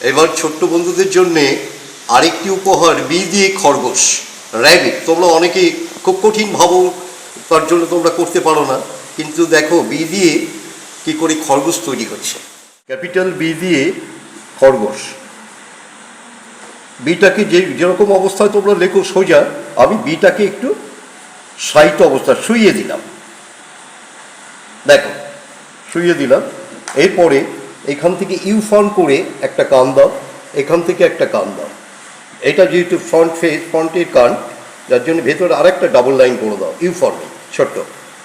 এবার ছোট্ট বন্ধুদের জন্যে আরেকটি উপহার বি দিয়ে খরগোশ, র্যাবিট। তোমরা অনেকেই খুব কঠিন ভাবো তার জন্য তোমরা করতে পারো না, কিন্তু দেখো বি দিয়ে কি করে খরগোশ তৈরি হচ্ছে। ক্যাপিটাল বি দিয়ে খরগোশ। বিটাকে যে, যেরকম অবস্থায় তোমরা লেখো সোজা, আমি বিটাকে একটু সাহিত্য অবস্থা শুইয়ে দিলাম। দেখো, শুইয়ে দিলাম। এরপরে এখান থেকে ইউ ফর্ম করে একটা কান দাও, এখান থেকে একটা কান দাও। এটা যেহেতু ফ্রন্ট ফেস ফ্রন্টের কান, যার জন্য ভেতরে আরেকটা ডাবল লাইন করে দাও, ইউ ফর্মে, ছোট্ট।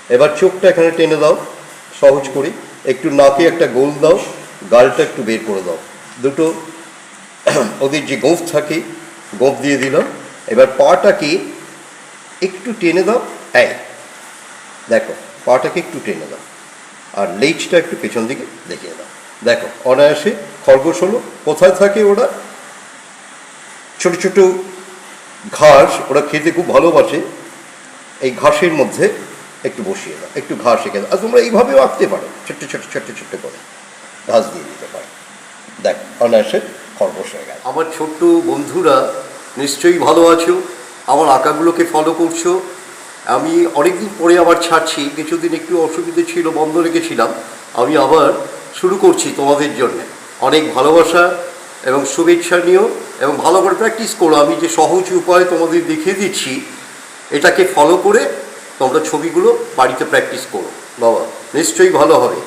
এবার চোখটা এখানে টেনে দাও, সহজ করে। একটু নাকে একটা গোল দাও, গালটা একটু বের করে দাও। দুটো ওদের যে গোঁফ থাকে, গোঁফ দিয়ে দিলাম। এবার পাটাকে একটু টেনে দাও হ্যাঁ দেখো, পাটাকে একটু টেনে দাও। আর লেজটা একটু পেছন দিকে দেখিয়ে দাও। দেখো, অনায়াসে খরগোশ হলো। কোথায় থাকে ওরা? ছোট ছোট ঘাস, ওরা খেতে খুব ভালোবাসে। এই ঘাসের মধ্যে একটু বসিয়ে দাও, একটু ঘাস দাও আর তোমরা এইভাবেও আঁকতে পারো, ছোট্ট ছোট্ট ছোট্ট ছোট্ট করে ঘাস দিয়ে দিতে পারো। দেখ, অনায়াসে খরগোশ হয়ে গেল। আমার ছোট্ট বন্ধুরা নিশ্চয়ই ভালো আছো, আমার আঁকাগুলোকে ফলো করছ। আমি অনেকদিন পরে আবার ছাড়ছি, কিছুদিন একটু অসুবিধে ছিল, বন্ধ রেখেছিলাম। আমি আবার শুরু করছি তোমাদের জন্য। অনেক ভালোবাসা এবং শুভেচ্ছা নিও এবং ভালো করে প্র্যাকটিস করো। আমি যে সহজ উপায় তোমাদের দেখিয়ে দিচ্ছি, এটাকে ফলো করে তোমরা ছবিগুলো বাড়িতে প্র্যাকটিস করো। বাবা, নিশ্চয়ই ভালো হবে।